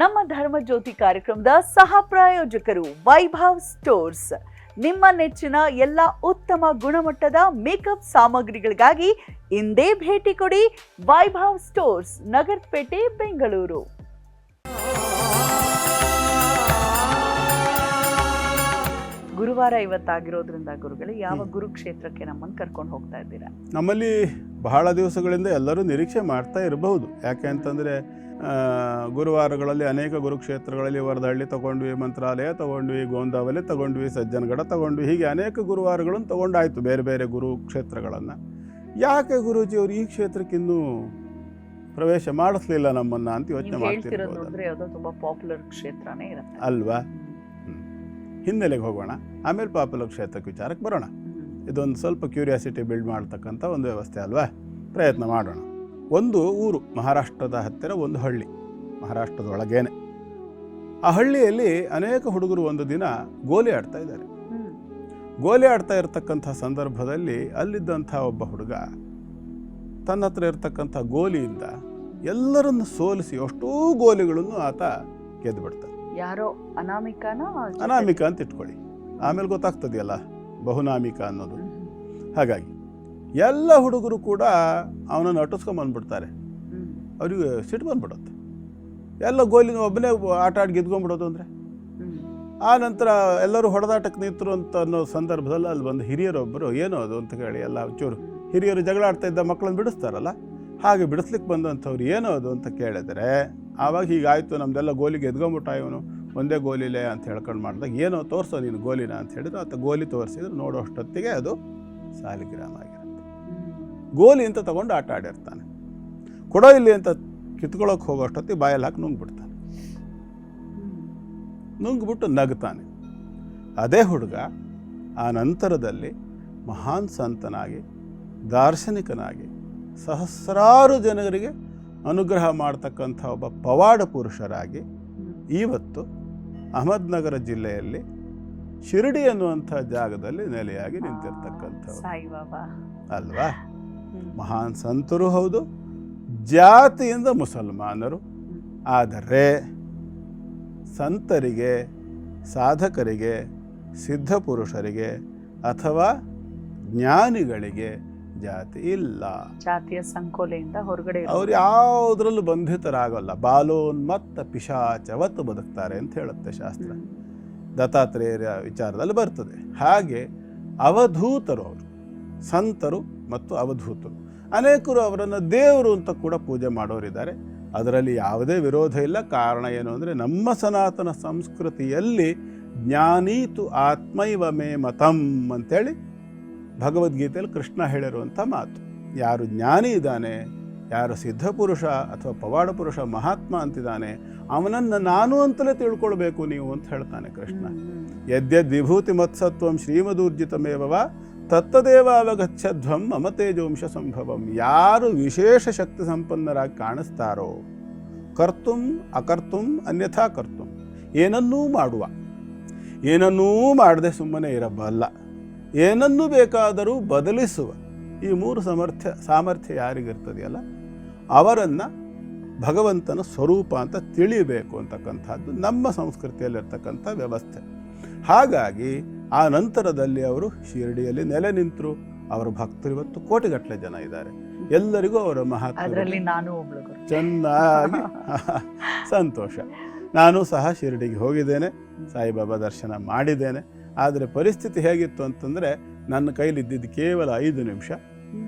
ನಮ್ಮ ಧರ್ಮ ಜ್ಯೋತಿ ಕಾರ್ಯಕ್ರಮದ ಸಹ ಪ್ರಾಯೋಜಕರು ವೈಭವ್ ಸ್ಟೋರ್ಸ್. ನಿಮ್ಮ ನೆಚ್ಚಿನ ಎಲ್ಲ ಉತ್ತಮ ಗುಣಮಟ್ಟದ ಮೇಕಪ್ ಸಾಮಗ್ರಿಗಳಿಗಾಗಿ ಇಂದೇ ಭೇಟಿ ಕೊಡಿ ವೈಭವ್ ಸ್ಟೋರ್ಸ್ ನಗರಪೇಟೆ ಬೆಂಗಳೂರು. ಗುರುವಾರ ಇವತ್ತಾಗಿರೋದ್ರಿಂದ ಗುರುಗಳೇ ಯಾವ ಗುರುಕ್ಷೇತ್ರಕ್ಕೆ ನಮ್ಮನ್ನು ಕರ್ಕೊಂಡು ಹೋಗ್ತಾ ಇದ್ದೀರಾ? ನಮ್ಮಲ್ಲಿ ಬಹಳ ದಿವಸಗಳಿಂದ ಎಲ್ಲರೂ ನಿರೀಕ್ಷೆ ಮಾಡ್ತಾ ಇರಬಹುದು. ಯಾಕೆ ಅಂತಂದರೆ ಗುರುವಾರಗಳಲ್ಲಿ ಅನೇಕ ಗುರುಕ್ಷೇತ್ರಗಳಲ್ಲಿ ವರದಹಳ್ಳಿ ತಗೊಂಡ್ವಿ ಮಂತ್ರಾಲಯ ತಗೊಂಡ್ವಿ ಗೋಂದಾವಲಿ ತಗೊಂಡ್ವಿ ಸಜ್ಜನಗಡ ತಗೊಂಡ್ವಿ ಹೀಗೆ ಅನೇಕ ಗುರುವಾರಗಳನ್ನು ತಗೊಂಡಾಯಿತು ಬೇರೆ ಬೇರೆ ಗುರುಕ್ಷೇತ್ರಗಳನ್ನು. ಯಾಕೆ ಗುರೂಜಿಯವರು ಈ ಕ್ಷೇತ್ರಕ್ಕಿನ್ನೂ ಪ್ರವೇಶ ಮಾಡಿಸ್ಲಿಲ್ಲ ನಮ್ಮನ್ನು ಅಂತ ಯೋಚನೆ ಮಾಡ್ತಿರ್ಬೋದು. ಅಲ್ವಾ? ಹಿನ್ನೆಲೆಗೆ ಹೋಗೋಣ. ಆಮೇಲೆ ಪಾಪುಲರ್ ಕ್ಷೇತ್ರಕ್ಕೆ ವಿಚಾರಕ್ಕೆ ಬರೋಣ. ಇದೊಂದು ಸ್ವಲ್ಪ ಕ್ಯೂರಿಯಾಸಿಟಿ ಬಿಲ್ಡ್ ಮಾಡ್ತಕ್ಕಂಥ ಒಂದು ವ್ಯವಸ್ಥೆ ಅಲ್ವಾ? ಪ್ರಯತ್ನ ಮಾಡೋಣ. ಒಂದು ಊರು ಮಹಾರಾಷ್ಟ್ರದ ಹತ್ತಿರ ಒಂದು ಹಳ್ಳಿ ಮಹಾರಾಷ್ಟ್ರದೊಳಗೇನೆ. ಆ ಹಳ್ಳಿಯಲ್ಲಿ ಅನೇಕ ಹುಡುಗರು ಒಂದು ದಿನ ಗೋಲಿ ಆಡ್ತಾ ಇದ್ದಾರೆ. ಗೋಲಿ ಆಡ್ತಾ ಇರತಕ್ಕಂಥ ಸಂದರ್ಭದಲ್ಲಿ ಅಲ್ಲಿದ್ದಂಥ ಒಬ್ಬ ಹುಡುಗ ತನ್ನ ಹತ್ರ ಇರತಕ್ಕಂಥ ಗೋಲಿಯಿಂದ ಎಲ್ಲರನ್ನು ಸೋಲಿಸಿ ಅಷ್ಟೂ ಗೋಲಿಗಳನ್ನು ಆತ ಗೆದ್ದು ಬಿಡ್ತಾನೆ. ಯಾರೋ ಅನಾಮಿಕ ಅನಾಮಿಕ ಅಂತ ಇಟ್ಕೊಳ್ಳಿ. ಆಮೇಲೆ ಗೊತ್ತಾಗ್ತದೆಯಲ್ಲ ಬಹುನಾಮಿಕ ಅನ್ನೋದು. ಹಾಗಾಗಿ ಎಲ್ಲ ಹುಡುಗರು ಕೂಡ ಅವನನ್ನು ಅಟಿಸ್ಕೊಂಬಂದ್ಬಿಡ್ತಾರೆ ಅವ್ರಿಗೆ ಸಿಟ್ಟು ಬಂದ್ಬಿಡುತ್ತೆ. ಎಲ್ಲ ಗೋಲಿನ ಒಬ್ಬನೇ ಆಟ ಆಡಿ ಗೆದ್ಕೊಂಬಿಡೋದು ಅಂದರೆ? ಆ ನಂತರ ಎಲ್ಲರೂ ಹೊಡೆದಾಟಕ್ಕೆ ನಿಂತರು ಅಂತ ಅನ್ನೋ ಸಂದರ್ಭದಲ್ಲಿ ಅಲ್ಲಿ ಬಂದು ಹಿರಿಯರೊಬ್ಬರು, ಏನೋ ಅದು? ಅಂತ ಕೇಳಿ ಎಲ್ಲ ಚೂರು ಹಿರಿಯರು ಜಗಳ ಆಡ್ತಾ ಇದ್ದ ಮಕ್ಕಳನ್ನು ಬಿಡಿಸ್ತಾರಲ್ಲ? ಹಾಗೆ ಬಿಡಿಸ್ಲಿಕ್ಕೆ ಬಂದಂಥವ್ರು, ಏನೋ ಅದು? ಅಂತ ಕೇಳಿದರೆ, ಆವಾಗ ಹೀಗಾಯಿತು, ನಮ್ದೆಲ್ಲ ಗೋಲಿಗೆ ಎದ್ಕೊಂಬಿಟ್ಟ ಇವನು, ಒಂದೇ ಗೋಲಿಲೆ ಅಂತ ಹೇಳ್ಕೊಂಡು ಮಾಡಿದಾಗ, ಏನೋ ತೋರಿಸೋ ನೀನು ಗೋಲಿನ ಅಂತ ಹೇಳಿದ್ರು. ಆತ ಗೋಲಿ ತೋರಿಸಿದ್ರು. ನೋಡೋಷ್ಟೊತ್ತಿಗೆ ಅದು ಸಾಲಿಗ್ರಾಮ ಆಗಿರುತ್ತೆ ಗೋಲಿ ಅಂತ ತಗೊಂಡು ಆಟ ಆಡಿರ್ತಾನೆ. ಕೊಡೋ ಇಲ್ಲಿ ಅಂತ ಕಿತ್ಕೊಳ್ಳೋಕೆ ಹೋಗೋಷ್ಟೊತ್ತಿಗೆ ಬಾಯಲ್ಲಿ ಹಾಕಿ ನುಂಗ್ಬಿಡ್ತಾನೆ. ನುಂಗ್ಬಿಟ್ಟು ನಗ್ತಾನೆ. ಅದೇ ಹುಡುಗ ಆ ನಂತರದಲ್ಲಿ ಮಹಾನ್ ಸಂತನಾಗಿ ದಾರ್ಶನಿಕನಾಗಿ ಸಹಸ್ರಾರು ಜನರಿಗೆ ಅನುಗ್ರಹ ಮಾಡ್ತಕ್ಕಂಥ ಒಬ್ಬ ಪವಾಡ ಪುರುಷರಾಗಿ ಇವತ್ತು ಅಹಮದ್ನಗರ ಜಿಲ್ಲೆಯಲ್ಲಿ ಶಿರಡಿ ಅನ್ನುವಂಥ ಜಾಗದಲ್ಲಿ ನೆಲೆಯಾಗಿ ನಿಂತಿರ್ತಕ್ಕಂಥ ಅಲ್ವಾ. ಮಹಾನ್ ಸಂತರು ಹೌದು ಜಾತಿಯಿಂದ ಮುಸಲ್ಮಾನರು. ಆದರೆ ಸಂತರಿಗೆ ಸಾಧಕರಿಗೆ ಸಿದ್ಧಪುರುಷರಿಗೆ ಅಥವಾ ಜ್ಞಾನಿಗಳಿಗೆ ಜಾತಿ ಇಲ್ಲ. ಜಾತಿಯ ಸಂಕೋಲೆಯಿಂದ ಹೊರಗಡೆ ಅವ್ರು ಯಾವುದ್ರಲ್ಲೂ ಬಂಧಿತರಾಗಲ್ಲ. ಬಾಲೋನ್ಮತ್ತ ಪಿಶಾಚವತ್ತು ಬದುಕ್ತಾರೆ ಅಂತ ಹೇಳುತ್ತೆ ಶಾಸ್ತ್ರ. ದತ್ತಾತ್ರೇಯರ ವಿಚಾರದಲ್ಲಿ ಬರ್ತದೆ. ಹಾಗೆ ಅವಧೂತರು ಅವರು ಸಂತರು ಮತ್ತು ಅವಧೂತರು. ಅನೇಕರು ಅವರನ್ನು ದೇವರು ಅಂತ ಕೂಡ ಪೂಜೆ ಮಾಡೋರಿದ್ದಾರೆ. ಅದರಲ್ಲಿ ಯಾವುದೇ ವಿರೋಧ ಇಲ್ಲ. ಕಾರಣ ಏನು ಅಂದರೆ ನಮ್ಮ ಸನಾತನ ಸಂಸ್ಕೃತಿಯಲ್ಲಿ ಜ್ಞಾನೀತು ಆತ್ಮೈವ ಮೇ ಮತಂ ಅಂತೇಳಿ ಭಗವದ್ಗೀತೆಯಲ್ಲಿ ಕೃಷ್ಣ ಹೇಳಿರುವಂಥ ಮಾತು. ಯಾರು ಜ್ಞಾನಿ ಇದ್ದಾನೆ ಯಾರು ಸಿದ್ಧಪುರುಷ ಅಥವಾ ಪವಾಡ ಪುರುಷ ಮಹಾತ್ಮ ಅಂತಿದ್ದಾನೆ ಅವನನ್ನು ನಾನು ಅಂತಲೇ ತಿಳ್ಕೊಳ್ಬೇಕು ನೀವು ಅಂತ ಹೇಳ್ತಾನೆ ಕೃಷ್ಣ. ಯದ್ಯದ್ ವಿಭೂತಿ ಮತ್ಸತ್ವಂ ಶ್ರೀಮದೂರ್ಜಿತಮೇವ ತತ್ತದೇವ ಅವಗಚ್ಛಧ್ವಂ ಮಮ ತೇಜೋಂಶ ಸಂಭವಂ. ಯಾರು ವಿಶೇಷ ಶಕ್ತಿ ಸಂಪನ್ನರಾಗಿ ಕಾಣಿಸ್ತಾರೋ ಕರ್ತುಂ ಅಕರ್ತುಂ ಅನ್ಯಥಾ ಕರ್ತುಂ. ಏನನ್ನೂ ಮಾಡುವ. ಏನನ್ನೂ ಮಾಡದೆ ಸುಮ್ಮನೆ ಇರಬಲ್ಲ ಏನನ್ನೂ ಬೇಕಾದರೂ ಬದಲಿಸುವ. ಈ ಮೂರು ಸಮರ್ಥ್ಯ, ಸಾಮರ್ಥ್ಯ ಯಾರಿಗಿರ್ತದೆಯಲ್ಲ ಅವರನ್ನು ಭಗವಂತನ ಸ್ವರೂಪ ಅಂತ ತಿಳಿಯಬೇಕು ಅಂತಕ್ಕಂಥದ್ದು ನಮ್ಮ ಸಂಸ್ಕೃತಿಯಲ್ಲಿರ್ತಕ್ಕಂಥ ವ್ಯವಸ್ಥೆ. ಹಾಗಾಗಿ ಆ ನಂತರದಲ್ಲಿ ಅವರು ಶಿರಡಿಯಲ್ಲಿ ನೆಲೆ ನಿಂತರು. ಅವರ ಭಕ್ತರು ಇವತ್ತು ಕೋಟಿಗಟ್ಟಲೆ ಜನ ಇದ್ದಾರೆ. ಎಲ್ಲರಿಗೂ ಅವರ ಮಹತ್ವ. ಚೆನ್ನಾಗಿ ಸಂತೋಷ. ನಾನು ಸಹ ಶಿರಡಿಗೆ ಹೋಗಿದ್ದೇನೆ. ಸಾಯಿಬಾಬಾ ದರ್ಶನ ಮಾಡಿದ್ದೇನೆ. ಆದರೆ ಪರಿಸ್ಥಿತಿ ಹೇಗಿತ್ತು ಅಂತಂದರೆ ನನ್ನ ಕೈಲಿದ್ದಿದ್ದು ಕೇವಲ ಐದು ನಿಮಿಷ.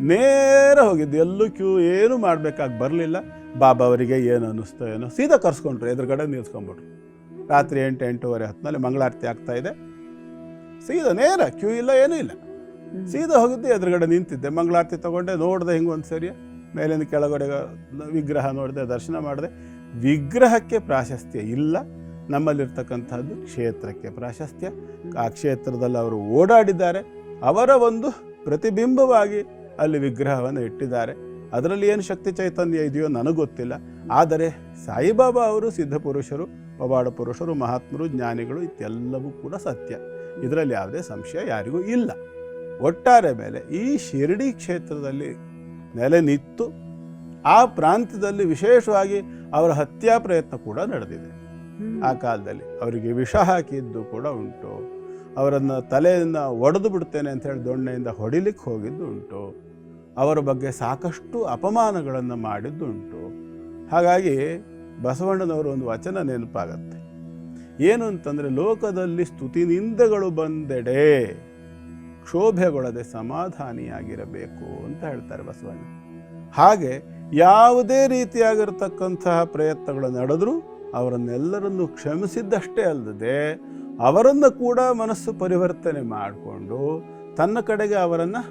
ನೇರ ಹೋಗಿದ್ದು. ಎಲ್ಲೂ ಕ್ಯೂ ಏನು ಮಾಡಬೇಕಾಗಿ ಬರಲಿಲ್ಲ. ಬಾಬಾ ಅವರಿಗೆ ಏನು ಅನ್ನಿಸ್ತೋ ಏನೋ ಸೀದಾ ಕರ್ಸ್ಕೊಂಡ್ರು. ಎದುರುಗಡೆ ನಿಲ್ಸ್ಕೊಂಡ್ಬಿಟ್ರು. ರಾತ್ರಿ ಎಂಟು ಎಂಟೂವರೆ ಹತ್ತಿನಲ್ಲಿ ಮಂಗಳಾರತಿ ಆಗ್ತಾ ಇದೆ. ಸೀದಾ ನೇರ ಕ್ಯೂ ಇಲ್ಲ, ಏನೂ ಇಲ್ಲ. ಸೀದಾ ಹೋಗಿದ್ದೆ, ಎದುರುಗಡೆ ನಿಂತಿದ್ದೆ. ಮಂಗಳಾರತಿ ತಗೊಂಡೆ, ನೋಡಿದೆ ಹಿಂಗೆ ಒಂದು ಸರಿ. ಮೇಲಿಂದ ಕೆಳಗಡೆ ವಿಗ್ರಹ ನೋಡಿದೆ, ದರ್ಶನ ಮಾಡಿದೆ. ವಿಗ್ರಹಕ್ಕೆ ಪ್ರಾಶಸ್ತ್ಯ ಇಲ್ಲ. ನಮ್ಮಲ್ಲಿರ್ತಕ್ಕಂಥದ್ದು ಕ್ಷೇತ್ರಕ್ಕೆ ಪ್ರಾಶಸ್ತ್ಯ. ಆ ಕ್ಷೇತ್ರದಲ್ಲಿ ಅವರು ಓಡಾಡಿದ್ದಾರೆ. ಅವರ ಒಂದು ಪ್ರತಿಬಿಂಬವಾಗಿ ಅಲ್ಲಿ ವಿಗ್ರಹವನ್ನು ಇಟ್ಟಿದ್ದಾರೆ. ಅದರಲ್ಲಿ ಏನು ಶಕ್ತಿ ಚೈತನ್ಯ ಇದೆಯೋ ನನಗೆ ಗೊತ್ತಿಲ್ಲ. ಆದರೆ ಸಾಯಿಬಾಬಾ ಅವರು ಸಿದ್ಧಪುರುಷರು, ಪವಾಡ ಪುರುಷರು, ಮಹಾತ್ಮರು, ಜ್ಞಾನಿಗಳು, ಇದೆಲ್ಲವೂ ಕೂಡ ಸತ್ಯ. ಇದರಲ್ಲಿ ಯಾವುದೇ ಸಂಶಯ ಯಾರಿಗೂ ಇಲ್ಲ. ಒಟ್ಟಾರೆ ಮೇಲೆ ಈ ಶಿರಡಿ ಕ್ಷೇತ್ರದಲ್ಲಿ ನೆಲೆ ನಿಂತು ಆ ಪ್ರಾಂತ್ಯದಲ್ಲಿ ವಿಶೇಷವಾಗಿ ಅವರ ಹತ್ಯಾ ಪ್ರಯತ್ನ ಕೂಡ ನಡೆದಿದೆ. ಆ ಕಾಲದಲ್ಲಿ ಅವರಿಗೆ ವಿಷ ಹಾಕಿದ್ದು ಕೂಡ ಉಂಟು. ಅವರನ್ನು ತಲೆಯನ್ನು ಒಡೆದು ಬಿಡ್ತೇನೆ ಅಂತ ಹೇಳಿ ದೊಣ್ಣೆಯಿಂದ ಹೊಡಿಲಿಕ್ಕೆ ಹೋಗಿದ್ದು ಉಂಟು. ಅವರ ಬಗ್ಗೆ ಸಾಕಷ್ಟು ಅಪಮಾನಗಳನ್ನು ಮಾಡಿದ್ದುಂಟು ಹಾಗಾಗಿ ಬಸವಣ್ಣನವರು ಒಂದು ವಚನ ನೆನಪಾಗತ್ತೆ. ಏನು ಅಂತಂದರೆ ಲೋಕದಲ್ಲಿ ಸ್ತುತಿನಿಂದಗಳು ಬಂದೆಡೆ ಕ್ಷೋಭೆಗೊಳದೆ ಸಮಾಧಾನಿಯಾಗಿರಬೇಕು ಅಂತ ಹೇಳ್ತಾರೆ ಬಸವಣ್ಣ. ಹಾಗೆ ಯಾವುದೇ ರೀತಿಯಾಗಿರ್ತಕ್ಕಂತಹ ಪ್ರಯತ್ನಗಳು ನಡೆದರೂ ಅವರನ್ನೆಲ್ಲರನ್ನು ಕ್ಷಮಿಸಿದ್ದಷ್ಟೇ ಅಲ್ಲದೆ ಅವರನ್ನು ಕೂಡ ಮನಸ್ಸು ಪರಿವರ್ತನೆ ಮಾಡಿಕೊಂಡು ತನ್ನ ಕಡೆಗೆ ಅವರನ್ನು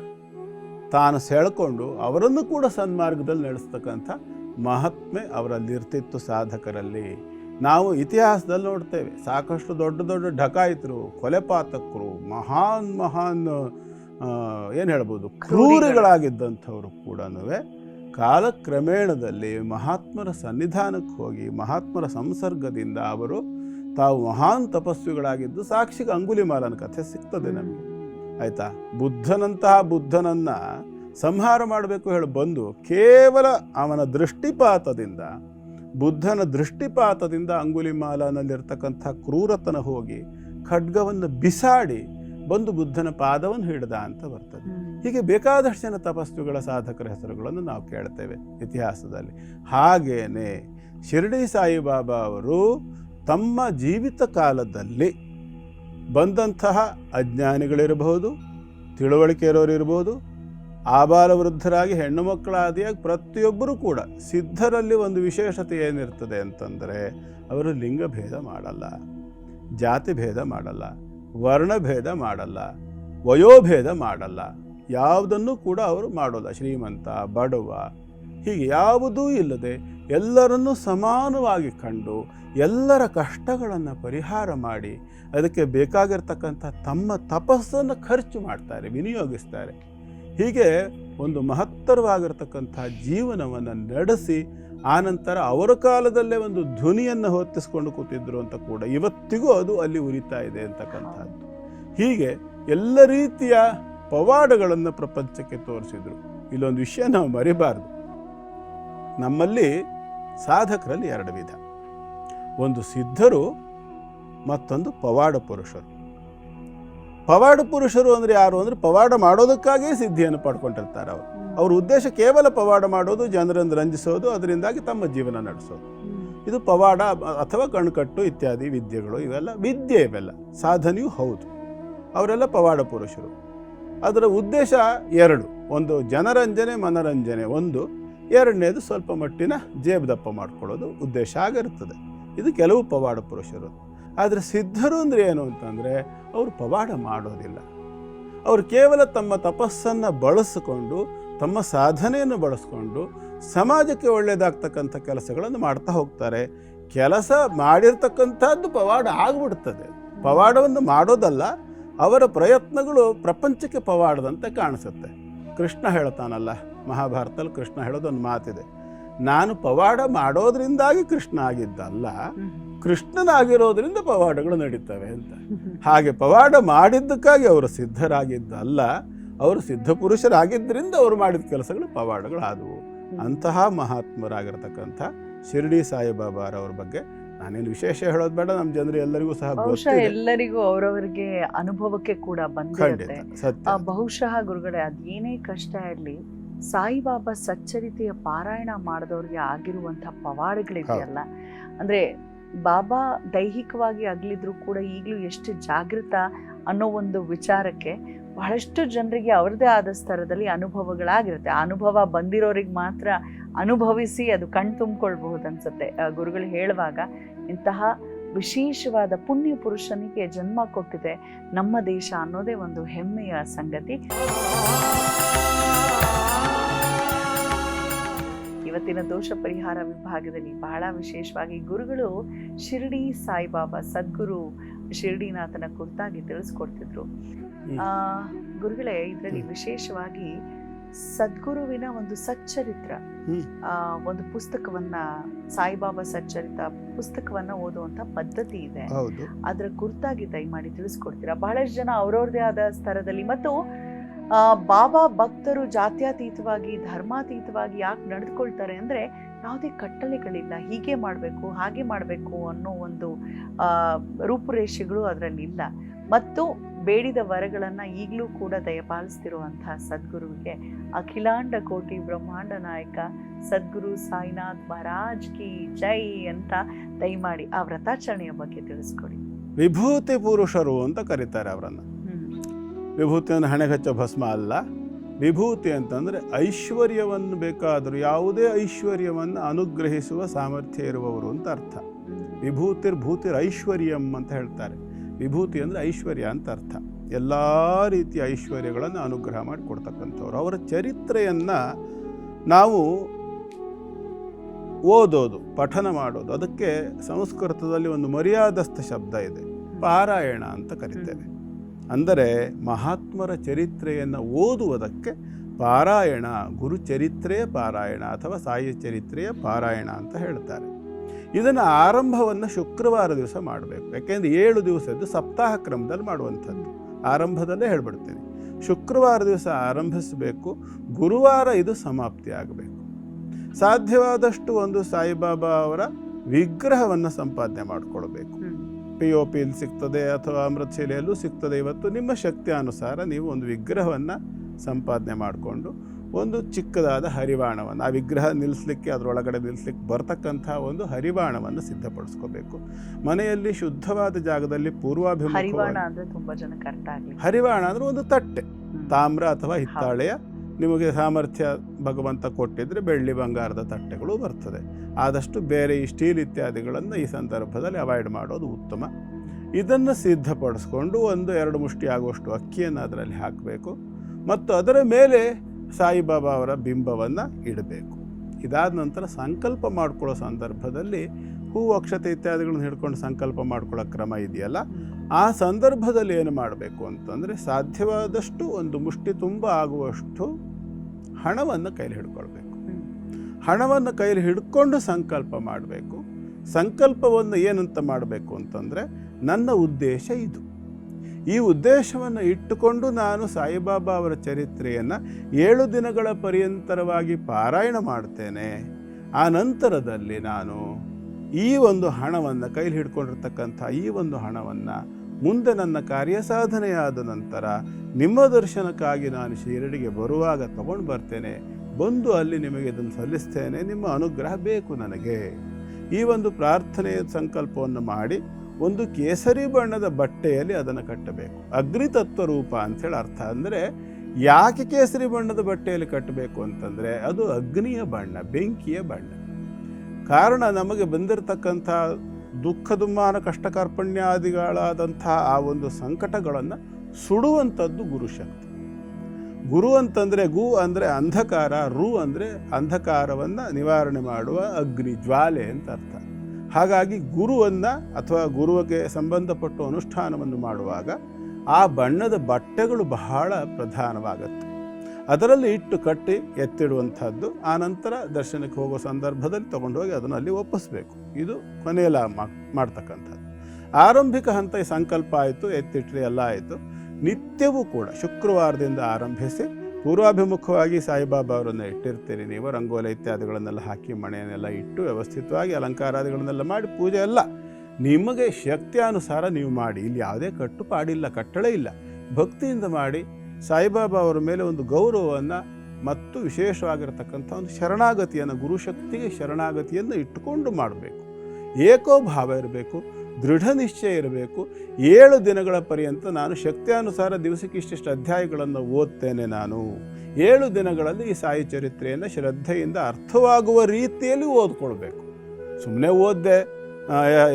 ತಾನು ಸೆಳ್ಕೊಂಡು ಅವರನ್ನು ಕೂಡ ಸನ್ಮಾರ್ಗದಲ್ಲಿ ನಡೆಸ್ತಕ್ಕಂಥ ಮಹಾತ್ಮೆ ಅವರಲ್ಲಿರ್ತಿತ್ತು ಸಾಧಕರಲ್ಲಿ ನಾವು ಇತಿಹಾಸದಲ್ಲಿ ನೋಡ್ತೇವೆ. ಸಾಕಷ್ಟು ದೊಡ್ಡ ದೊಡ್ಡ ಢಕಾಯಿತರು ಕೊಲೆಪಾತಕರು ಮಹಾನ್ ಮಹಾನ್ ಏನು ಹೇಳ್ಬೋದು ಕ್ರೂರಿಗಳಾಗಿದ್ದಂಥವರು ಕೂಡ ಕಾಲಕ್ರಮೇಣದಲ್ಲಿ ಮಹಾತ್ಮರ ಸನ್ನಿಧಾನಕ್ಕೆ ಹೋಗಿ ಮಹಾತ್ಮರ ಸಂಸರ್ಗದಿಂದ ಅವರು ತಾವು ಮಹಾನ್ ತಪಸ್ವಿಗಳಾಗಿದ್ದು ಸಾಕ್ಷಿಗೆ ಅಂಗುಲಿಮಾಲನ ಕಥೆ ಸಿಗ್ತದೆ ನಮಗೆ. ಆಯಿತಾ? ಬುದ್ಧನಂತಹ ಬುದ್ಧನನ್ನು ಸಂಹಾರ ಮಾಡಬೇಕು ಹೇಳಿ ಬಂದು ಕೇವಲ ಅವನ ದೃಷ್ಟಿಪಾತದಿಂದ ಬುದ್ಧನ ದೃಷ್ಟಿಪಾತದಿಂದ ಅಂಗುಲಿಮಾಲನಲ್ಲಿರ್ತಕ್ಕಂಥ ಕ್ರೂರತನ ಹೋಗಿ ಖಡ್ಗವನ್ನು ಬಿಸಾಡಿ ಬಂದು ಬುದ್ಧನ ಪಾದವನ್ನು ಹಿಡಿದ ಅಂತ ಬರ್ತದೆ. ಹೀಗೆ ಬೇಕಾದಷ್ಟು ಜನ ತಪಸ್ವಿಗಳ ಸಾಧಕರ ಹೆಸರುಗಳನ್ನು ನಾವು ಕೇಳ್ತೇವೆ ಇತಿಹಾಸದಲ್ಲಿ. ಹಾಗೇನೆ ಶಿರಡಿ ಸಾಯಿಬಾಬಾ ಅವರು ತಮ್ಮ ಜೀವಿತ ಕಾಲದಲ್ಲಿ ಬಂದಂತಹ ಅಜ್ಞಾನಿಗಳಿರಬಹುದು ತಿಳುವಳಿಕೆ ಇರೋರು ಇರಬಹುದು ಆಬಾಲ ವೃದ್ಧರಾಗಿ ಹೆಣ್ಣು ಮಕ್ಕಳಾದಿಯಾಗಿ ಪ್ರತಿಯೊಬ್ಬರೂ ಕೂಡ ಸಿದ್ಧರಲ್ಲಿ ಒಂದು ವಿಶೇಷತೆ ಏನಿರ್ತದೆ ಅಂತಂದರೆ ಅವರು ಲಿಂಗಭೇದ ಮಾಡಲ್ಲ, ಜಾತಿ ಭೇದ ಮಾಡಲ್ಲ ವರ್ಣಭೇದ ಮಾಡಲ್ಲ ವಯೋಭೇದ ಮಾಡಲ್ಲ. ಯಾವುದನ್ನು ಕೂಡ ಅವರು ಮಾಡೋಲ್ಲ. ಶ್ರೀಮಂತ, ಬಡವ, ಹೀಗೆ ಯಾವುದೂ ಇಲ್ಲದೆ ಎಲ್ಲರನ್ನೂ ಸಮಾನವಾಗಿ ಕಂಡು ಎಲ್ಲರ ಕಷ್ಟಗಳನ್ನು ಪರಿಹಾರ ಮಾಡಿ, ಅದಕ್ಕೆ ಬೇಕಾಗಿರ್ತಕ್ಕಂಥ ತಮ್ಮ ತಪಸ್ಸನ್ನು ಖರ್ಚು ಮಾಡ್ತಾರೆ, ವಿನಿಯೋಗಿಸ್ತಾರೆ. ಹೀಗೆ ಒಂದು ಮಹತ್ತರವಾಗಿರ್ತಕ್ಕಂಥ ಜೀವನವನ್ನು ನಡೆಸಿ, ಆನಂತರ ಅವರ ಕಾಲದಲ್ಲೇ ಒಂದು ಧ್ವನಿಯನ್ನು ಹೊತ್ತಿಸ್ಕೊಂಡು ಕೂತಿದ್ರು ಅಂತ ಕೂಡ ಇವತ್ತಿಗೂ ಅದು ಅಲ್ಲಿ ಉರಿತಾ ಇದೆ ಅಂತಕ್ಕಂಥದ್ದು. ಹೀಗೆ ಎಲ್ಲ ರೀತಿಯ ಪವಾಡಗಳನ್ನು ಪ್ರಪಂಚಕ್ಕೆ ತೋರಿಸಿದ್ರು. ಇಲ್ಲೊಂದು ವಿಷಯ ನಾವು ಮರಿಬಾರ್ದು. ನಮ್ಮಲ್ಲಿ ಸಾಧಕರಲ್ಲಿ ಎರಡು ವಿಧ. ಒಂದು ಸಿದ್ಧರು, ಮತ್ತೊಂದು ಪವಾಡ ಪುರುಷರು. ಪವಾಡ ಪುರುಷರು ಅಂದರೆ ಯಾರು ಅಂದರೆ ಪವಾಡ ಮಾಡೋದಕ್ಕಾಗಿಯೇ ಸಿದ್ಧಿಯನ್ನು ಪಡ್ಕೊಂಡಿರ್ತಾರೆ ಅವರು. ಅವ್ರ ಉದ್ದೇಶ ಕೇವಲ ಪವಾಡ ಮಾಡೋದು, ಜನರನ್ನು ರಂಜಿಸೋದು, ಅದರಿಂದಾಗಿ ತಮ್ಮ ಜೀವನ ನಡೆಸೋದು. ಇದು ಪವಾಡ ಅಥವಾ ಕಣ್ಕಟ್ಟು ಇತ್ಯಾದಿ ವಿದ್ಯೆಗಳು, ಇವೆಲ್ಲ ವಿದ್ಯೆ ಇವೆಲ್ಲ. ಸಾಧನೆಯೂ ಹೌದು. ಅವರೆಲ್ಲ ಪವಾಡ ಪುರುಷರು. ಅದರ ಉದ್ದೇಶ ಎರಡು. ಒಂದು, ಜನರಂಜನೆ, ಮನರಂಜನೆ. ಒಂದು, ಎರಡನೇದು ಸ್ವಲ್ಪ ಮಟ್ಟಿನ ಜೇಬದಪ್ಪ ಮಾಡ್ಕೊಳ್ಳೋದು ಉದ್ದೇಶ ಆಗಿರ್ತದೆ. ಇದು ಕೆಲವು ಪವಾಡ ಪುರುಷರು. ಆದರೆ ಸಿದ್ಧರು ಅಂದರೆ ಏನು ಅಂತಂದರೆ ಅವರು ಪವಾಡ ಮಾಡೋದಿಲ್ಲ. ಅವರು ಕೇವಲ ತಮ್ಮ ತಪಸ್ಸನ್ನು ಬಳಸಿಕೊಂಡು, ತಮ್ಮ ಸಾಧನೆಯನ್ನು ಬಳಸ್ಕೊಂಡು ಸಮಾಜಕ್ಕೆ ಒಳ್ಳೆಯದಾಗ್ತಕ್ಕಂಥ ಕೆಲಸಗಳನ್ನು ಮಾಡ್ತಾ ಹೋಗ್ತಾರೆ. ಕೆಲಸ ಮಾಡಿರ್ತಕ್ಕಂಥದ್ದು ಪವಾಡ ಆಗಿಬಿಡ್ತದೆ. ಪವಾಡವನ್ನು ಮಾಡೋದಲ್ಲ, ಅವರ ಪ್ರಯತ್ನಗಳು ಪ್ರಪಂಚಕ್ಕೆ ಪವಾಡದಂತೆ ಕಾಣಿಸುತ್ತೆ. ಕೃಷ್ಣ ಹೇಳ್ತಾನಲ್ಲ, ಮಹಾಭಾರತದಲ್ಲಿ ಕೃಷ್ಣ ಹೇಳೋದೊಂದು ಮಾತಿದೆ. ನಾನು ಪವಾಡ ಮಾಡೋದ್ರಿಂದಾಗಿ ಕೃಷ್ಣ ಆಗಿದ್ದಲ್ಲ. ಕೃಷ್ಣನಾಗಿರೋದ್ರಿಂದ ಪವಾಡಗಳು ನಡೀತವೆ ಅಂತ. ಹಾಗೆ ಪವಾಡ ಮಾಡಿದ್ದಕ್ಕಾಗಿ ಅವರು ಸಿದ್ಧರಾಗಿದ್ದಲ್ಲ ಅವರು ಸಿದ್ಧ ಪುರುಷರಾಗಿದ್ದರಿಂದ ಅವರು ಮಾಡಿದ ಕೆಲಸಗಳು ಪವಾಡಗಳಾದವು. ಅಂತಹ ಮಹಾತ್ಮರಾಗಿರ್ತಕ್ಕಂಥ ಶಿರಡಿ ಸಾಯಿಬಾಬಾರವ್ರ ಬಗ್ಗೆ ನಾನೇನು ವಿಶೇಷ ಹೇಳೋದು ಬೇಡ ನಮ್ಮ ಜನರು ಎಲ್ಲರಿಗೂ ಸಹ ಬಹುಶಃ ಎಲ್ಲರಿಗೂ ಅವರವರಿಗೆ ಅನುಭವಕ್ಕೆ ಕೂಡ ಆ, ಬಹುಶಃ ಗುರುಗಳೇ ಅದೇನೇ ಕಷ್ಟ ಇರಲಿ ಸಾಯಿಬಾಬಾ ಸಚ್ಚರಿತೆಯ ಪಾರಾಯಣ ಮಾಡಿದವ್ರಿಗೆ ಆಗಿರುವಂತಹ ಪವಾಡಗಳಿದೆಯಲ್ಲ. ಅಂದ್ರೆ ಬಾಬಾ ದೈಹಿಕವಾಗಿ ಅಗಲಿದ್ರು ಕೂಡ ಈಗಲೂ ಎಷ್ಟು ಜಾಗೃತ ಅನ್ನೋ ಒಂದು ವಿಚಾರಕ್ಕೆ ಬಹಳಷ್ಟು ಜನರಿಗೆ ಅವ್ರದ್ದೇ ಆದ ಸ್ತರದಲ್ಲಿ ಅನುಭವಗಳಾಗಿರುತ್ತೆ. ಆ ಅನುಭವ ಬಂದಿರೋರಿಗೆ ಮಾತ್ರ ಅನುಭವಿಸಿ ಅದು ಕಣ್ ತುಂಬಿಕೊಳ್ಬಹುದು ಅನ್ಸುತ್ತೆ. ಗುರುಗಳು ಹೇಳುವಾಗ ಇಂತಹ ವಿಶೇಷವಾದ ಪುಣ್ಯ ಪುರುಷನಿಗೆ ಜನ್ಮ ಕೊಟ್ಟಿದೆ ನಮ್ಮ ದೇಶ ಅನ್ನೋದೇ ಒಂದು ಹೆಮ್ಮೆಯ ಸಂಗತಿ. ಇವತ್ತಿನ ದೋಷ ಪರಿಹಾರ ವಿಭಾಗದಲ್ಲಿ ಬಹಳ ವಿಶೇಷವಾಗಿ ಗುರುಗಳು ಶಿರಡಿ ಸಾಯಿಬಾಬಾ ಸದ್ಗುರು ಶಿರಡಿನಾಥನ ಕುರಿತಾಗಿ ತಿಳಿಸ್ಕೊಡ್ತಿದ್ರು. ಆ ಗುರುಗಳೇ ಇದರಲ್ಲಿ ವಿಶೇಷವಾಗಿ ಸದ್ಗುರುವಿನ ಒಂದು ಸಚ್ಚರಿತ್ರ ಆ ಒಂದು ಪುಸ್ತಕವನ್ನ ಸಾಯಿಬಾಬಾ ಸಚ್ಚರಿತ ಪುಸ್ತಕವನ್ನ ಓದುವಂತ ಪದ್ಧತಿ ಇದೆ. ಅದರ ಕುರಿತಾಗಿ ದಯಮಾಡಿ ತಿಳಿಸ್ಕೊಡ್ತೀರಾ? ಬಹಳಷ್ಟು ಜನ ಅವ್ರವ್ರದೇ ಆದ ಸ್ತರದಲ್ಲಿ ಮತ್ತು ಬಾಬಾ ಭಕ್ತರು ಜಾತ್ಯತೀತವಾಗಿ, ಧರ್ಮಾತೀತವಾಗಿ ಯಾಕೆ ನಡೆದುಕೊಳ್ತಾರೆ ಅಂದ್ರೆ ಯಾವುದೇ ಕಟ್ಟಳೆಗಳಿಲ್ಲ. ಹೀಗೆ ಮಾಡಬೇಕು, ಹಾಗೆ ಮಾಡಬೇಕು ಅನ್ನೋ ಒಂದು ರೂಪುರೇಷೆಗಳು ಅದರಲ್ಲಿಲ್ಲ ಮತ್ತು ಬೇಡಿದ ವರಗಳನ್ನು ಈಗಲೂ ಕೂಡ ದಯಪಾಲಿಸ್ತಿರುವಂತಹ ಸದ್ಗುರುವಿಗೆ ಅಖಿಲಾಂಡ ಕೋಟಿ ಬ್ರಹ್ಮಾಂಡ ನಾಯಕ ಸದ್ಗುರು ಸಾಯಿನಾಥ್ ಮಹಾರಾಜ್ ಕಿ ಜೈ ಅಂತ ದಯಮಾಡಿ ಆ ವ್ರತಾಚರಣೆಯ ಬಗ್ಗೆ ತಿಳಿಸ್ಕೊಡಿ. ವಿಭೂತಿ ಪುರುಷರು ಅಂತ ಕರೀತಾರೆ ಅವರನ್ನು. ಹ್ಮ್ ವಿಭೂತಿಯನ್ನು ಹಣೆಗಚ್ಚ ಭಸ್ಮ ಅಲ್ಲ. ವಿಭೂತಿ ಅಂತಂದರೆ ಐಶ್ವರ್ಯವನ್ನು ಬೇಕಾದರೂ ಯಾವುದೇ ಐಶ್ವರ್ಯವನ್ನು ಅನುಗ್ರಹಿಸುವ ಸಾಮರ್ಥ್ಯ ಇರುವವರು ಅಂತ ಅರ್ಥ. ವಿಭೂತಿರ್ ಭೂತಿರ್ ಐಶ್ವರ್ಯಂ ಅಂತ ಹೇಳ್ತಾರೆ. ವಿಭೂತಿ ಅಂದರೆ ಐಶ್ವರ್ಯ ಅಂತ ಅರ್ಥ. ಎಲ್ಲ ರೀತಿಯ ಐಶ್ವರ್ಯಗಳನ್ನು ಅನುಗ್ರಹ ಮಾಡಿಕೊಡ್ತಕ್ಕಂಥವ್ರು ಅವರ ಚರಿತ್ರೆಯನ್ನು ನಾವು ಓದೋದು, ಪಠನ ಮಾಡೋದು. ಅದಕ್ಕೆ ಸಂಸ್ಕೃತದಲ್ಲಿ ಒಂದು ಮರ್ಯಾದಸ್ಥ ಶಬ್ದ ಇದೆ. ಪಾರಾಯಣ ಅಂತ ಕರಿತೇವೆ. ಅಂದರೆ ಮಹಾತ್ಮರ ಚರಿತ್ರೆಯನ್ನು ಓದುವುದಕ್ಕೆ ಪಾರಾಯಣ, ಗುರುಚರಿತ್ರೆಯ ಪಾರಾಯಣ ಅಥವಾ ಸಾಯಿ ಚರಿತ್ರೆಯ ಪಾರಾಯಣ ಅಂತ ಹೇಳ್ತಾರೆ. ಇದನ್ನು ಆರಂಭವನ್ನು ಶುಕ್ರವಾರ ದಿವಸ ಮಾಡಬೇಕು. ಯಾಕೆಂದರೆ ಏಳು ದಿವಸದ್ದು ಸಪ್ತಾಹ ಕ್ರಮದಲ್ಲಿ ಮಾಡುವಂಥದ್ದು. ಆರಂಭದಲ್ಲೇ ಹೇಳ್ಬಿಡ್ತೇನೆ. ಶುಕ್ರವಾರ ದಿವಸ ಆರಂಭಿಸಬೇಕು. ಗುರುವಾರ ಇದು ಸಮಾಪ್ತಿ ಆಗಬೇಕು. ಸಾಧ್ಯವಾದಷ್ಟು ಒಂದು ಸಾಯಿಬಾಬಾ ಅವರ ವಿಗ್ರಹವನ್ನು ಸಂಪಾದನೆ ಮಾಡಿಕೊಳ್ಬೇಕು. ಪಿ ಒ ಪಿಲಿ ಸಿಗ್ತದೆ ಅಥವಾ ಅಮೃತಶಿಲೆಯಲ್ಲೂ ಸಿಗ್ತದೆ. ಇವತ್ತು ನಿಮ್ಮ ಶಕ್ತಿ ಅನುಸಾರ ನೀವು ಒಂದು ವಿಗ್ರಹವನ್ನು ಸಂಪಾದನೆ ಮಾಡಿಕೊಂಡು ಒಂದು ಚಿಕ್ಕದಾದ ಹರಿವಾಣವನ್ನು ಆ ವಿಗ್ರಹ ನಿಲ್ಲಿಸಲಿಕ್ಕೆ ಅದರೊಳಗಡೆ ನಿಲ್ಲಿಸ್ಲಿಕ್ಕೆ ಬರ್ತಕ್ಕಂಥ ಒಂದು ಹರಿವಾಣವನ್ನು ಸಿದ್ಧಪಡಿಸ್ಕೋಬೇಕು. ಮನೆಯಲ್ಲಿ ಶುದ್ಧವಾದ ಜಾಗದಲ್ಲಿ ಪೂರ್ವಾಭಿಮುಖ ಹರಿವಾಣ ಅಂದರೆ ಒಂದು ತಟ್ಟೆ ತಾಮ್ರ ಅಥವಾ ಹಿತ್ತಾಳೆಯ ನಿಮಗೆ ಸಾಮರ್ಥ್ಯ ಭಗವಂತ ಕೊಟ್ಟಿದ್ದರೆ ಬೆಳ್ಳಿ ಬಂಗಾರದ ತಟ್ಟೆಗಳು ಬರ್ತದೆ. ಆದಷ್ಟು ಬೇರೆ ಈ ಸ್ಟೀಲ್ ಇತ್ಯಾದಿಗಳನ್ನು ಈ ಸಂದರ್ಭದಲ್ಲಿ ಅವಾಯ್ಡ್ ಮಾಡೋದು ಉತ್ತಮ. ಇದನ್ನು ಸಿದ್ಧಪಡಿಸ್ಕೊಂಡು ಒಂದು ಎರಡು ಮುಷ್ಟಿ ಆಗುವಷ್ಟು ಅಕ್ಕಿಯನ್ನು ಅದರಲ್ಲಿ ಹಾಕಬೇಕು. ಮತ್ತು ಅದರ ಮೇಲೆ ಸಾಯಿಬಾಬಾ ಅವರ ಬಿಂಬವನ್ನು ಇಡಬೇಕು. ಇದಾದ ನಂತರ ಸಂಕಲ್ಪ ಮಾಡ್ಕೊಳ್ಳೋ ಸಂದರ್ಭದಲ್ಲಿ ಹೂ ಅಕ್ಷತೆ ಇತ್ಯಾದಿಗಳನ್ನು ಹಿಡ್ಕೊಂಡು ಸಂಕಲ್ಪ ಮಾಡ್ಕೊಳ್ಳೋ ಕ್ರಮ ಇದೆಯಲ್ಲ ಆ ಸಂದರ್ಭದಲ್ಲಿ ಏನು ಮಾಡಬೇಕು ಅಂತಂದರೆ ಸಾಧ್ಯವಾದಷ್ಟು ಒಂದು ಮುಷ್ಟಿ ತುಂಬ ಆಗುವಷ್ಟು ಹಣವನ್ನು ಕೈಲಿ ಹಿಡ್ಕೊಳ್ಬೇಕು. ಹಣವನ್ನು ಕೈಲಿ ಹಿಡ್ಕೊಂಡು ಸಂಕಲ್ಪ ಮಾಡಬೇಕು. ಸಂಕಲ್ಪವನ್ನು ಏನಂತ ಮಾಡಬೇಕು ಅಂತಂದರೆ ನನ್ನ ಉದ್ದೇಶ ಇದು. ಈ ಉದ್ದೇಶವನ್ನು ಇಟ್ಟುಕೊಂಡು ನಾನು ಸಾಯಿಬಾಬಾ ಅವರ ಚರಿತ್ರೆಯನ್ನು ಏಳು ದಿನಗಳ ಪರ್ಯಂತರವಾಗಿ ಪಾರಾಯಣ ಮಾಡ್ತೇನೆ. ಆ ನಂತರದಲ್ಲಿ ನಾನು ಈ ಒಂದು ಹಣವನ್ನು ಕೈಲಿ ಹಿಡ್ಕೊಂಡಿರ್ತಕ್ಕಂಥ ಈ ಒಂದು ಹಣವನ್ನು ಮುಂದೆ ನನ್ನ ಕಾರ್ಯ ಸಾಧನೆಯಾದ ನಂತರ ನಿಮ್ಮ ದರ್ಶನಕ್ಕಾಗಿ ನಾನು ಶಿರಡಿಗೆ ಬರುವಾಗ ತಗೊಂಡು ಬರ್ತೇನೆ. ಬಂದು ಅಲ್ಲಿ ನಿಮಗೆ ಇದನ್ನು ಸಲ್ಲಿಸ್ತೇನೆ. ನಿಮ್ಮ ಅನುಗ್ರಹ ಬೇಕು ನನಗೆ. ಈ ಒಂದು ಪ್ರಾರ್ಥನೆಯ ಸಂಕಲ್ಪವನ್ನು ಮಾಡಿ ಒಂದು ಕೇಸರಿ ಬಣ್ಣದ ಬಟ್ಟೆಯಲ್ಲಿ ಅದನ್ನು ಕಟ್ಟಬೇಕು. ಅಗ್ನಿತತ್ವ ರೂಪ ಅಂಥೇಳಿ ಅರ್ಥ. ಅಂದರೆ ಯಾಕೆ ಕೇಸರಿ ಬಣ್ಣದ ಬಟ್ಟೆಯಲ್ಲಿ ಕಟ್ಟಬೇಕು ಅಂತಂದರೆ ಅದು ಅಗ್ನಿಯ ಬಣ್ಣ, ಬೆಂಕಿಯ ಬಣ್ಣ. ಕಾರಣ ನಮಗೆ ಬಂದಿರತಕ್ಕಂಥ ದುಃಖ ದುಮ್ಮಾನ ಕಷ್ಟ ಕಾರ್ಪಣ್ಯಾದಿಗಳಾದಂಥ ಆ ಒಂದು ಸಂಕಟಗಳನ್ನು ಸುಡುವಂಥದ್ದು ಗುರುಶಕ್ತಿ. ಗುರು ಅಂತಂದರೆ ಗು ಅಂದರೆ ಅಂಧಕಾರ, ರು ಅಂದರೆ ಅಂಧಕಾರವನ್ನು ನಿವಾರಣೆ ಮಾಡುವ ಅಗ್ನಿ, ಜ್ವಾಲೆ ಅಂತ ಅರ್ಥ. ಹಾಗಾಗಿ ಗುರುವನ್ನು ಅಥವಾ ಗುರುವಿಗೆ ಸಂಬಂಧಪಟ್ಟು ಅನುಷ್ಠಾನವನ್ನು ಮಾಡುವಾಗ ಆ ಬಣ್ಣದ ಬಟ್ಟೆಗಳು ಬಹಳ ಪ್ರಧಾನವಾಗತ್ತೆ. ಅದರಲ್ಲಿ ಇಟ್ಟು ಕಟ್ಟಿ ಎತ್ತಿಡುವಂಥದ್ದು, ಆ ನಂತರ ದರ್ಶನಕ್ಕೆ ಹೋಗೋ ಸಂದರ್ಭದಲ್ಲಿ ತಗೊಂಡೋಗಿ ಅದನ್ನು ಅಲ್ಲಿ ಒಪ್ಪಿಸ್ಬೇಕು. ಇದು ಕೊನೆಯಲ್ಲ ಮಾಡ್ತಕ್ಕಂಥದ್ದು. ಆರಂಭಿಕ ಹಂತ ಸಂಕಲ್ಪ ಆಯಿತು ಎತ್ತಿಟ್ಟರೆ ಎಲ್ಲ ಆಯಿತು. ನಿತ್ಯವೂ ಕೂಡ ಶುಕ್ರವಾರದಿಂದ ಆರಂಭಿಸಿ ಪೂರ್ವಾಭಿಮುಖವಾಗಿ ಸಾಯಿಬಾಬಾ ಅವರನ್ನು ಇಟ್ಟಿರ್ತೀರಿ ನೀವು, ರಂಗೋಲಿ ಇತ್ಯಾದಿಗಳನ್ನೆಲ್ಲ ಹಾಕಿ ಮಣೆಯನ್ನೆಲ್ಲ ಇಟ್ಟು ವ್ಯವಸ್ಥಿತವಾಗಿ ಅಲಂಕಾರಾದಿಗಳನ್ನೆಲ್ಲ ಮಾಡಿ ಪೂಜೆ ಎಲ್ಲ. ನಿಮಗೆ ಶಕ್ತಿಯಾನುಸಾರ ನೀವು ಮಾಡಿ. ಇಲ್ಲಿ ಯಾವುದೇ ಕಟ್ಟುಪಾಡಿಲ್ಲ, ಕಟ್ಟಳೆ ಇಲ್ಲ. ಭಕ್ತಿಯಿಂದ ಮಾಡಿ ಸಾಯಿಬಾಬಾ ಅವರ ಮೇಲೆ ಒಂದು ಗೌರವವನ್ನು ಮತ್ತು ವಿಶೇಷವಾಗಿರತಕ್ಕಂಥ ಒಂದು ಶರಣಾಗತಿಯನ್ನು ಗುರುಶಕ್ತಿಗೆ ಶರಣಾಗತಿಯನ್ನು ಇಟ್ಟುಕೊಂಡು ಮಾಡಬೇಕು. ಏಕೋಭಾವ ಇರಬೇಕು, ದೃಢ ನಿಶ್ಚಯ ಇರಬೇಕು. ಏಳು ದಿನಗಳ ಪರ್ಯಂತ ನಾನು ಶಕ್ತಿಯಾನುಸಾರ ದಿವಸಕ್ಕೆ ಇಷ್ಟಿಷ್ಟು ಅಧ್ಯಾಯಗಳನ್ನು ಓದ್ತೇನೆ ನಾನು. ಏಳು ದಿನಗಳಲ್ಲಿ ಈ ಸಾಯಿ ಚರಿತ್ರೆಯನ್ನು ಶ್ರದ್ಧೆಯಿಂದ ಅರ್ಥವಾಗುವ ರೀತಿಯಲ್ಲಿ ಓದ್ಕೊಳ್ಬೇಕು. ಸುಮ್ಮನೆ ಓದ್ದೆ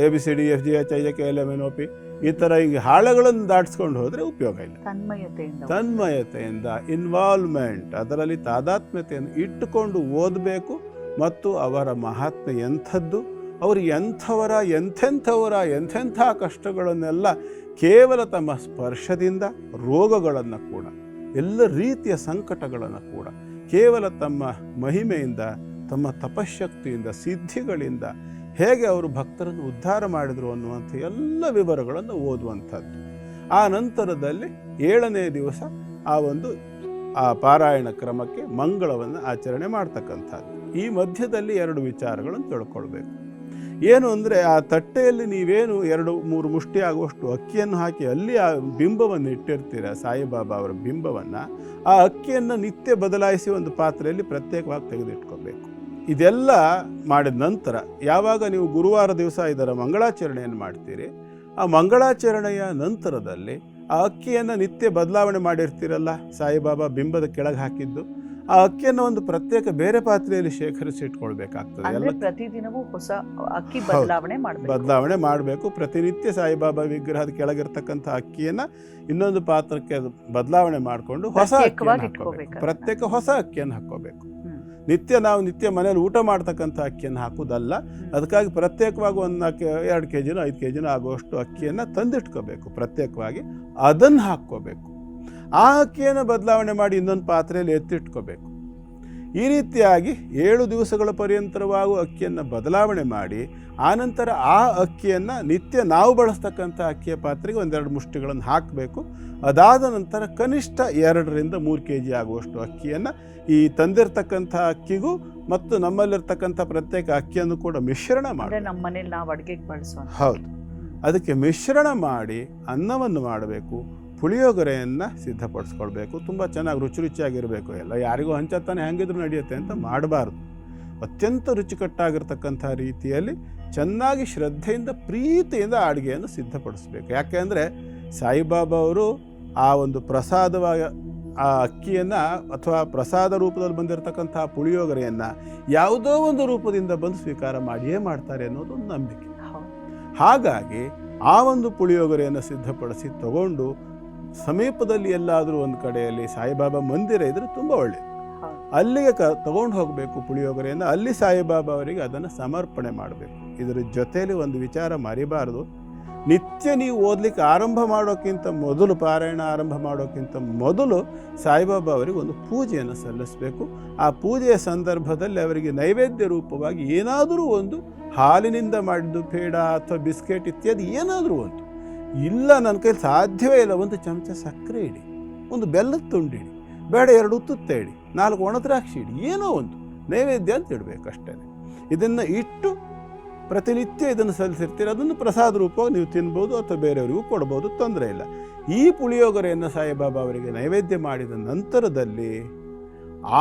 A B, C, D, F, G, H, I, J, K, L M N O P. ಈ ಥರ ಈಗ ಹಾಳೆಗಳನ್ನು ದಾಟಿಸ್ಕೊಂಡು ಹೋದರೆ ಉಪಯೋಗ ಇಲ್ಲ. ತನ್ಮಯತೆಯಿಂದ. ತನ್ಮಯತೆಯಿಂದ ಇನ್ವಾಲ್ವ್ಮೆಂಟ್ ಅದರಲ್ಲಿ ತಾದಾತ್ಮ್ಯತೆಯನ್ನು ಇಟ್ಟುಕೊಂಡು ಓದಬೇಕು ಮತ್ತು ಅವರ ಮಹಾತ್ಮೆ ಎಂಥದ್ದು ಅವರು ಎಂಥವರ ಎಂಥೆಂಥವರ ಎಂಥೆಂಥ ಕಷ್ಟಗಳನ್ನೆಲ್ಲ ಕೇವಲ ತಮ್ಮ ಸ್ಪರ್ಶದಿಂದ ರೋಗಗಳನ್ನು ಕೂಡ ಎಲ್ಲ ರೀತಿಯ ಸಂಕಟಗಳನ್ನು ಕೂಡ ಕೇವಲ ತಮ್ಮ ಮಹಿಮೆಯಿಂದ ತಮ್ಮ ತಪಶಕ್ತಿಯಿಂದ ಸಿದ್ಧಿಗಳಿಂದ ಹೇಗೆ ಅವರು ಭಕ್ತರನ್ನು ಉದ್ಧಾರ ಮಾಡಿದರು ಅನ್ನುವಂಥ ಎಲ್ಲ ವಿವರಗಳನ್ನು ಓದುವಂಥದ್ದು. ಆ ನಂತರದಲ್ಲಿ ಏಳನೇ ದಿವಸ ಆ ಒಂದು, ಆ ಪಾರಾಯಣ ಕ್ರಮಕ್ಕೆ ಮಂಗಳವನ್ನು ಆಚರಣೆ ಮಾಡ್ತಕ್ಕಂಥದ್ದು. ಈ ಮಧ್ಯದಲ್ಲಿ ಎರಡು ವಿಚಾರಗಳನ್ನು ತಿಳ್ಕೊಳ್ಬೇಕು. ಏನು ಅಂದರೆ, ಆ ತಟ್ಟೆಯಲ್ಲಿ ನೀವೇನು ಎರಡು, ಮೂರು ಮುಷ್ಟಿ ಆಗುವಷ್ಟು ಅಕ್ಕಿಯನ್ನು ಹಾಕಿ ಅಲ್ಲಿ ಆ ಬಿಂಬವನ್ನು ಇಟ್ಟಿರ್ತೀರ, ಸಾಯಿಬಾಬಾ ಅವರ ಬಿಂಬವನ್ನು, ಆ ಅಕ್ಕಿಯನ್ನು ನಿತ್ಯ ಬದಲಾಯಿಸಿ ಒಂದು ಪಾತ್ರೆಯಲ್ಲಿ ಪ್ರತ್ಯೇಕವಾಗಿ ತೆಗೆದಿಟ್ಕೋಬೇಕು. ಇದೆಲ್ಲ ಮಾಡಿದ ನಂತರ ಯಾವಾಗ ನೀವು ಗುರುವಾರ ದಿವಸ ಇದರ ಮಂಗಳಾಚರಣೆಯನ್ನು ಮಾಡ್ತೀರಿ ಆ ಮಂಗಳಾಚರಣೆಯ ನಂತರದಲ್ಲಿ ಆ ಅಕ್ಕಿಯನ್ನು ನಿತ್ಯ ಬದಲಾವಣೆ ಮಾಡಿರ್ತೀರಲ್ಲ? ಸಾಯಿಬಾಬಾ ಬಿಂಬದ ಕೆಳಗೆ ಹಾಕಿದ್ದು ಆ ಅಕ್ಕಿಯನ್ನು ಒಂದು ಪ್ರತ್ಯೇಕ ಬೇರೆ ಪಾತ್ರೆಯಲ್ಲಿ ಶೇಖರಿಸಿ ಇಟ್ಕೊಳ್ಬೇಕಾಗ್ತದೆ. ಪ್ರತಿದಿನವೂ ಹೊಸ ಅಕ್ಕಿ ಬದಲಾವಣೆ ಮಾಡಬೇಕು. ಬದಲಾವಣೆ ಮಾಡಬೇಕು. ಪ್ರತಿನಿತ್ಯ ಸಾಯಿಬಾಬಾ ವಿಗ್ರಹದ ಕೆಳಗಿರ್ತಕ್ಕಂಥ ಅಕ್ಕಿಯನ್ನು ಇನ್ನೊಂದು ಪಾತ್ರಕ್ಕೆ ಅದು ಬದಲಾವಣೆ ಮಾಡಿಕೊಂಡು ಹೊಸ ಅಕ್ಕಿಯನ್ನು. ಪ್ರತ್ಯೇಕ ಹೊಸ ಅಕ್ಕಿಯನ್ನು ಹಾಕ್ಕೋಬೇಕು. ನಿತ್ಯ ನಾವು ನಿತ್ಯ ಮನೇಲಿ ಊಟ ಮಾಡ್ತಕ್ಕಂಥ ಅಕ್ಕಿಯನ್ನು ಹಾಕೋದಲ್ಲ ಅದಕ್ಕಾಗಿ ಪ್ರತ್ಯೇಕವಾಗಿ ಒಂದು ಅಕ್ಕಿ, ಎರಡು ಕೆ ಜಿನೋ, ಐದು ಕೆ ಜಿನೋ ಆಗುವಷ್ಟು ಅಕ್ಕಿಯನ್ನು ತಂದಿಟ್ಕೋಬೇಕು. ಪ್ರತ್ಯೇಕವಾಗಿ ಅದನ್ನು ಹಾಕ್ಕೋಬೇಕು. ಆ ಅಕ್ಕಿಯನ್ನು ಬದಲಾವಣೆ ಮಾಡಿ ಇನ್ನೊಂದು ಪಾತ್ರೆಯಲ್ಲಿ ಎತ್ತಿಟ್ಕೋಬೇಕು. ಈ ರೀತಿಯಾಗಿ ಏಳು ದಿವಸಗಳ ಪರ್ಯಂತರವಾಗುವ ಅಕ್ಕಿಯನ್ನು ಬದಲಾವಣೆ ಮಾಡಿ ಆನಂತರ ಆ ಅಕ್ಕಿಯನ್ನು ನಿತ್ಯ ನಾವು ಬಳಸ್ತಕ್ಕಂಥ ಅಕ್ಕಿಯ ಪಾತ್ರೆಗೆ ಒಂದೆರಡು ಮುಷ್ಟಿಗಳನ್ನು ಹಾಕಬೇಕು. ಅದಾದ ನಂತರ ಕನಿಷ್ಠ ಎರಡರಿಂದ ಮೂರು ಕೆ ಜಿ ಆಗುವಷ್ಟು ಅಕ್ಕಿಯನ್ನು ಈ ತಂದಿರತಕ್ಕಂಥ ಅಕ್ಕಿಗೂ ಮತ್ತು ನಮ್ಮಲ್ಲಿರ್ತಕ್ಕಂಥ ಪ್ರತ್ಯೇಕ ಅಕ್ಕಿಯನ್ನು ಕೂಡ ಮಿಶ್ರಣ ಮಾಡಿ ನಮ್ಮ ಮನೇಲಿ ನಾವು ಅಡುಗೆಗೆ ಬಳಸೋ ಹೌದು. ಅದಕ್ಕೆ ಮಿಶ್ರಣ ಮಾಡಿ ಅನ್ನವನ್ನು ಮಾಡಬೇಕು. ಪುಳಿಯೋಗರೆಯನ್ನು ಸಿದ್ಧಪಡಿಸ್ಕೊಳ್ಬೇಕು. ತುಂಬ ಚೆನ್ನಾಗಿ ರುಚಿ ರುಚಿಯಾಗಿರಬೇಕು. ಎಲ್ಲ ಯಾರಿಗೂ ಹಂಚತ್ತಾನೆ ಹೆಂಗಿದ್ರು ನಡೆಯುತ್ತೆ ಅಂತ ಮಾಡಬಾರ್ದು. ಅತ್ಯಂತ ರುಚಿಕಟ್ಟಾಗಿರ್ತಕ್ಕಂಥ ರೀತಿಯಲ್ಲಿ ಚೆನ್ನಾಗಿ ಶ್ರದ್ಧೆಯಿಂದ ಪ್ರೀತಿಯಿಂದ ಅಡುಗೆಯನ್ನು ಸಿದ್ಧಪಡಿಸ್ಬೇಕು. ಯಾಕೆಂದರೆ ಸಾಯಿಬಾಬಾ ಅವರು ಆ ಒಂದು ಪ್ರಸಾದವಾಗ ಆ ಅಕ್ಕಿಯನ್ನು ಅಥವಾ ಪ್ರಸಾದ ರೂಪದಲ್ಲಿ ಬಂದಿರತಕ್ಕಂಥ ಪುಳಿಯೋಗರೆಯನ್ನು ಯಾವುದೋ ಒಂದು ರೂಪದಿಂದ ಬಂದು ಸ್ವೀಕಾರ ಮಾಡಿಯೇ ಮಾಡ್ತಾರೆ ಅನ್ನೋದು ಒಂದು ನಂಬಿಕೆ. ಹಾಗಾಗಿ ಆ ಒಂದು ಪುಳಿಯೋಗರೆಯನ್ನು ಸಿದ್ಧಪಡಿಸಿ ತಗೊಂಡು ಸಮೀಪದಲ್ಲಿ ಎಲ್ಲಾದರೂ ಒಂದು ಕಡೆಯಲ್ಲಿ ಸಾಯಿಬಾಬಾ ಮಂದಿರ ಇದ್ರೆ ತುಂಬ ಒಳ್ಳೆಯದು ಅಲ್ಲಿಗೆ ಕ ತಗೊಂಡು ಹೋಗಬೇಕು ಪುಳಿಯೋಗರೆಯಿಂದ ಅಲ್ಲಿ ಸಾಯಿಬಾಬಾ ಅವರಿಗೆ ಅದನ್ನು ಸಮರ್ಪಣೆ ಮಾಡಬೇಕು. ಇದರ ಜೊತೆಯಲ್ಲಿ ಒಂದು ವಿಚಾರ ಮರಿಬಾರದು. ನಿತ್ಯ ನೀವು ಓದಲಿಕ್ಕೆ ಆರಂಭ ಮಾಡೋಕ್ಕಿಂತ ಮೊದಲು ಪಾರಾಯಣ ಆರಂಭ ಮಾಡೋಕ್ಕಿಂತ ಮೊದಲು ಸಾಯಿಬಾಬಾ ಅವರಿಗೆ ಒಂದು ಪೂಜೆಯನ್ನು ಸಲ್ಲಿಸಬೇಕು. ಆ ಪೂಜೆಯ ಸಂದರ್ಭದಲ್ಲಿ ಅವರಿಗೆ ನೈವೇದ್ಯ ರೂಪವಾಗಿ ಏನಾದರೂ ಒಂದು ಹಾಲಿನಿಂದ ಮಾಡಿದ್ದು ಪೇಡ ಅಥವಾ ಬಿಸ್ಕೆಟ್ ಇತ್ಯಾದಿ ಏನಾದರೂ ಒಂದು ಇಲ್ಲ ನನ್ನ ಕೈಲಿ ಸಾಧ್ಯವೇ ಇಲ್ಲ. ಒಂದು ಚಮಚ ಸಕ್ಕರೆ ಇಡಿ, ಒಂದು ಬೆಲ್ಲದ ತುಂಡು ಇಡಿ, ಬೇಡ ಎರಡು ಉತ್ತುತ್ತ ಇಡಿ, ನಾಲ್ಕು ಒಣ ದ್ರಾಕ್ಷಿ ಇಡಿ, ಏನೋ ಒಂದು ನೈವೇದ್ಯ ಅಂತ ಇಡಬೇಕಷ್ಟೇ ಇದನ್ನು ಇಟ್ಟು ಪ್ರತಿನಿತ್ಯ ಇದನ್ನು ಸಲ್ಲಿಸಿರ್ತೀರಿ, ಅದನ್ನು ಪ್ರಸಾದ ರೂಪವಾಗಿ ನೀವು ತಿನ್ಬೋದು ಅಥವಾ ಬೇರೆಯವರಿಗೂ ಕೊಡ್ಬೋದು, ತೊಂದರೆ ಇಲ್ಲ. ಈ ಪುಳಿಯೋಗರೆಯನ್ನು ಸಾಯಿಬಾಬಾ ಅವರಿಗೆ ನೈವೇದ್ಯ ಮಾಡಿದ ನಂತರದಲ್ಲಿ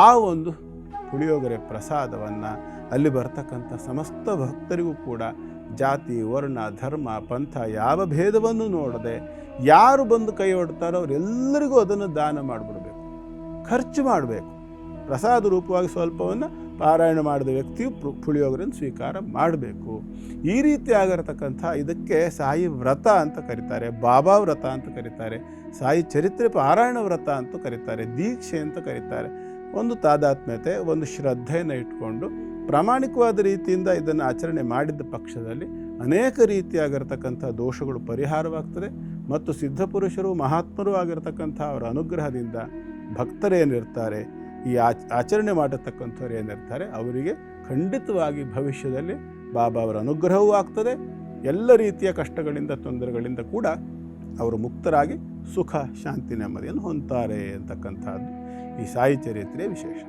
ಆ ಒಂದು ಪುಳಿಯೋಗರೆ ಪ್ರಸಾದವನ್ನು ಅಲ್ಲಿ ಬರ್ತಕ್ಕಂಥ ಸಮಸ್ತ ಭಕ್ತರಿಗೂ ಕೂಡ ಜಾತಿ, ವರ್ಣ, ಧರ್ಮ, ಪಂಥ ಯಾವ ಭೇದವನ್ನು ನೋಡದೆ ಯಾರು ಬಂದು ಕೈ ಹೊಡ್ತಾರೋ ಅವರೆಲ್ಲರಿಗೂ ಅದನ್ನು ದಾನ ಮಾಡಿಬಿಡ್ಬೇಕು. ಖರ್ಚು ಮಾಡಬೇಕು. ಪ್ರಸಾದ ರೂಪವಾಗಿ ಸ್ವಲ್ಪವನ್ನು ಪಾರಾಯಣ ಮಾಡಿದ ವ್ಯಕ್ತಿಯು ಪುಳಿಯೋಗರನ್ನು ಸ್ವೀಕಾರ ಮಾಡಬೇಕು. ಈ ರೀತಿ ಆಗಿರತಕ್ಕಂಥ ಇದಕ್ಕೆ ಸಾಯಿ ವ್ರತ ಅಂತ ಕರೀತಾರೆ, ಬಾಬಾ ವ್ರತ ಅಂತ ಕರೀತಾರೆ, ಸಾಯಿ ಚರಿತ್ರೆ ಪಾರಾಯಣ ವ್ರತ ಅಂತ ಕರೀತಾರೆ, ದೀಕ್ಷೆ ಅಂತ ಕರೀತಾರೆ. ಒಂದು ತಾದಾತ್ಮ್ಯತೆ, ಒಂದು ಶ್ರದ್ಧೆಯನ್ನು ಇಟ್ಕೊಂಡು ಪ್ರಾಮಾಣಿಕವಾದ ರೀತಿಯಿಂದ ಇದನ್ನು ಆಚರಣೆ ಮಾಡಿದ ಪಕ್ಷದಲ್ಲಿ ಅನೇಕ ರೀತಿಯಾಗಿರ್ತಕ್ಕಂಥ ದೋಷಗಳು ಪರಿಹಾರವಾಗ್ತದೆ ಮತ್ತು ಸಿದ್ಧಪುರುಷರು ಮಹಾತ್ಮರು ಆಗಿರ್ತಕ್ಕಂಥ ಅವರ ಅನುಗ್ರಹದಿಂದ ಭಕ್ತರೇನಿರ್ತಾರೆ ಈ ಆಚ ಆಚರಣೆ ಮಾಡತಕ್ಕಂಥವ್ರು ಏನಿರ್ತಾರೆ, ಅವರಿಗೆ ಖಂಡಿತವಾಗಿ ಭವಿಷ್ಯದಲ್ಲಿ ಬಾಬಾ ಅವರ ಅನುಗ್ರಹವೂ ಆಗ್ತದೆ. ಎಲ್ಲ ರೀತಿಯ ಕಷ್ಟಗಳಿಂದ, ತೊಂದರೆಗಳಿಂದ ಕೂಡ ಅವರು ಮುಕ್ತರಾಗಿ ಸುಖ, ಶಾಂತಿ, ನೆಮ್ಮದಿಯನ್ನು ಹೊಂದ್ತಾರೆ ಅಂತಕ್ಕಂಥದ್ದು ಈ ಸಾಯಿ ಚರಿತ್ರೆಯ ವಿಶೇಷ.